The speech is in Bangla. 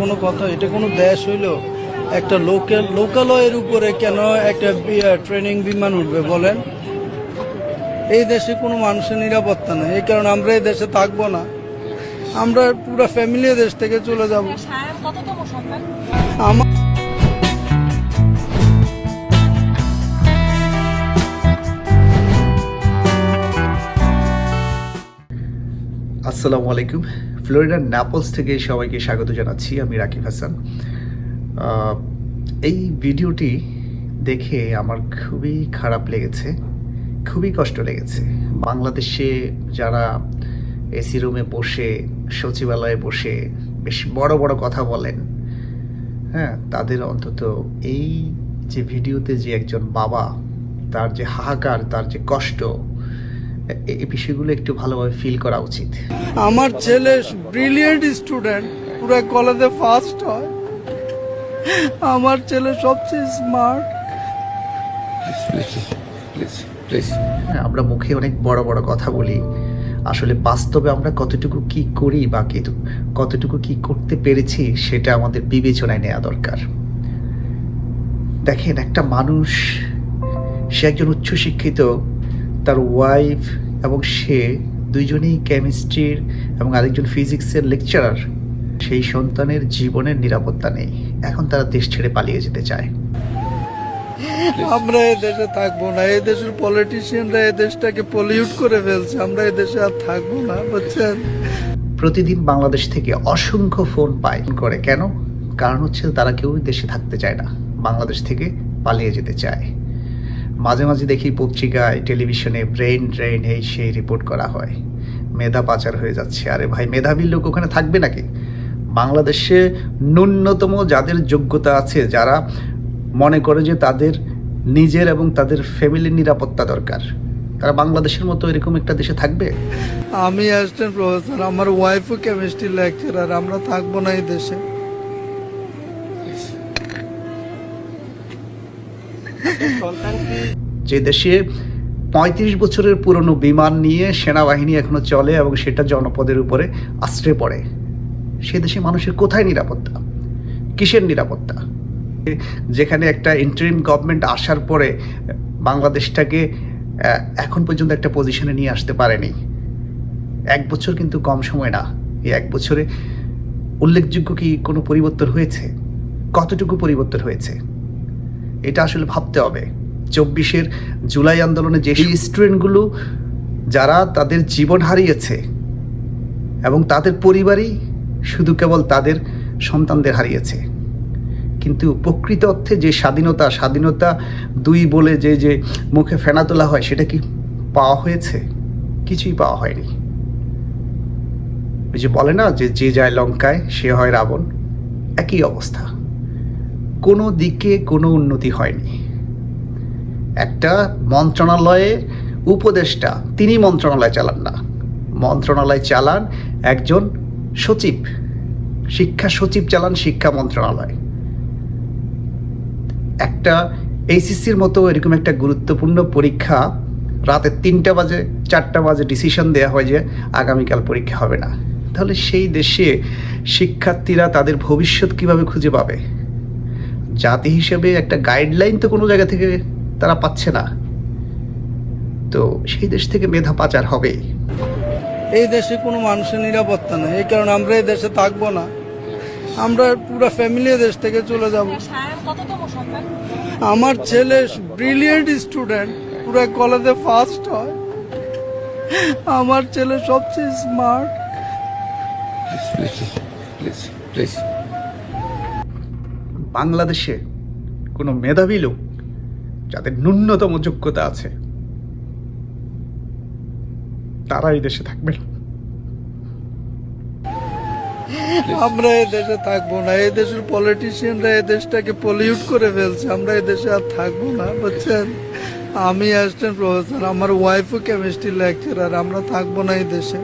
কোনো কথা এটা কোনো দেশ হইল একটা লোকাল লোকালয়ের উপরে কেন একটা ট্রেনিং বিমান উঠবে বলেন? এই দেশে কোনো মানুষের নিরাপত্তা নেই। এই কারণে আমরা এই দেশে থাকব না। আমরা পুরো ফ্যামিলি দেশ থেকে চলে যাব। আমার আসসালামু আলাইকুম। ফ্লোরিডার ন্যাপলস থেকে সবাইকে স্বাগত জানাচ্ছি, আমি রাকিব হাসান। এই ভিডিওটি দেখে আমার খুবই খারাপ লেগেছে, খুবই কষ্ট লেগেছে। বাংলাদেশে যারা এসি রুমে বসে, সচিবালয়ে বসে বেশ বড় বড় কথা বলেন হ্যাঁ তাদের অন্তত এই যে ভিডিওতে যে একজন বাবা, তার যে হাহাকার, তার যে কষ্ট এই বিষয়গুলো একটু ভালোভাবে ফিল করা উচিত। আমার ছেলে ব্রিলিয়েন্ট স্টুডেন্ট পুরো কলেজে ফার্স্ট হয়। আমার ছেলে সবচেয়ে স্মার্ট হ্যাঁ, আমরা মুখে অনেক বড় বড় কথা বলি। আসলে বাস্তবে আমরা কতটুকু কি করি বা কি- কতটুকু কি করতে পেরেছি সেটা আমাদের বিবেচনায় নেওয়া দরকার। দেখেন একটা মানুষ সে একজন উচ্চশিক্ষিত তার ওয়াইফ এবং সে দুইজনেই কেমিস্ট্রির এবং আরেকজন ফিজিক্সের লেকচারার সেই সন্তানের জীবনের নিরাপত্তা নেই। এখন তারা দেশ ছেড়ে পালিয়ে যেতে চায়। আমরা দেশে থাকব না। এই দেশের পলিটিশিয়ানরা এই দেশটাকে পলিউট করে ফেলছে। আমরা এই দেশে আর থাকব না বুঝছেন? প্রতিদিন বাংলাদেশ থেকে অসংখ্য ফোন পায়। করে কেন? কারণ হচ্ছে তারা কেউ দেশে থাকতে চায় না। বাংলাদেশ থেকে পালিয়ে যেতে চায়। মাঝে মাঝে দেখি পত্রিকায়, টেলিভিশনে ব্রেন ড্রেন এই সেই রিপোর্ট করা হয়। মেধা পাচার হয়ে যাচ্ছে। আরে ভাই, মেধাবীর লোক ওখানে থাকবে নাকি? বাংলাদেশে ন্যূনতম যাদের যোগ্যতা আছে, যারা মনে করে যে তাদের নিজের এবং তাদের ফ্যামিলির নিরাপত্তা দরকার, তারা বাংলাদেশের মতো এরকম একটা দেশে থাকবে? আমি অ্যাসিস্ট্যান্ট প্রফেসর আমার ওয়াইফও কেমিস্ট্রি লেকচারার আমরা থাকব না এই দেশে। যে দেশে পঁয়ত্রিশ বছরের পুরনো বিমান নিয়ে সেনাবাহিনী এখনও চলে এবং সেটা জনপদের উপরে আশ্রয় পড়ে, সে দেশে মানুষের কোথায় নিরাপত্তা? কিসের নিরাপত্তা? যেখানে একটা ইন্টারিম গভর্নমেন্ট আসার পরে বাংলাদেশটাকে এখন পর্যন্ত একটা পজিশনে নিয়ে আসতে পারেনি। এক বছর কিন্তু কম সময় না। এই এক বছরে উল্লেখযোগ্য কি কোনো পরিবর্তন হয়েছে? কতটুকু পরিবর্তন হয়েছে? এটা আসলে ভাবতে হবে। চব্বিশের জুলাই আন্দোলনে যে স্টুডেন্টগুলো, যারা তাদের জীবন হারিয়েছে এবং তাদের পরিবারই শুধু কেবল তাদের সন্তানদের হারিয়েছে। কিন্তু প্রকৃত অর্থে যে স্বাধীনতা স্বাধীনতা দুই বলে যে যে মুখে ফেনা তোলা হয়, সেটা কি পাওয়া হয়েছে? কিছুই পাওয়া হয়নি। ওই যে বলে না যে যে যায় লঙ্কায়, সে হয় রাবণ। একই অবস্থা। কোনো দিকে কোনো উন্নতি হয়নি। একটা মন্ত্রণালয়ের উপদেষ্টা, তিনি মন্ত্রণালয় চালান না। মন্ত্রণালয় চালান একজন সচিব, শিক্ষা সচিব চালান শিক্ষা মন্ত্রণালয়। একটা এইচএসসির মতো এরকম একটা গুরুত্বপূর্ণ পরীক্ষা, রাতে তিনটা বাজে, চারটা বাজে ডিসিশন দেওয়া হয় যে আগামীকাল পরীক্ষা হবে না। তাহলে সেই দেশে শিক্ষার্থীরা তাদের ভবিষ্যৎ কীভাবে খুঁজে পাবে? জাতি হিসেবে একটা গাইডলাইন তো কোনো জায়গা থেকে তারা পাচ্ছে না। তো সেই দেশ থেকে মেধা পাচার হবেই এই দেশে কোনো মানুষের নিরাপত্তা নেই। এই কারণে আমরা এই দেশে থাকব না। আমরা পুরো ফ্যামিলি দেশ থেকে চলে যাব। আমার ছেলে ব্রিলিয়েন্ট স্টুডেন্ট পুরো কলেজে ফার্স্ট হয়। আমার ছেলে সবচেয়ে স্মার্ট বাংলাদেশে কোনো মেধাবী লোক যাদের ন্যূনতম যোগ্যতা আছে, তারা এই দেশে থাকবে না। আমরা এই দেশে থাকব না। এই দেশের পলিটিশিয়ানরা এই দেশটাকে পলিউট করে ফেলছে। আমরা এই দেশে আর থাকব না, বুঝছেন? আমি অ্যাসিস্ট্যান্ট প্রফেসর আমার ওয়াইফও কেমিস্ট্রি লেকচারার আমরা থাকব না এই দেশে।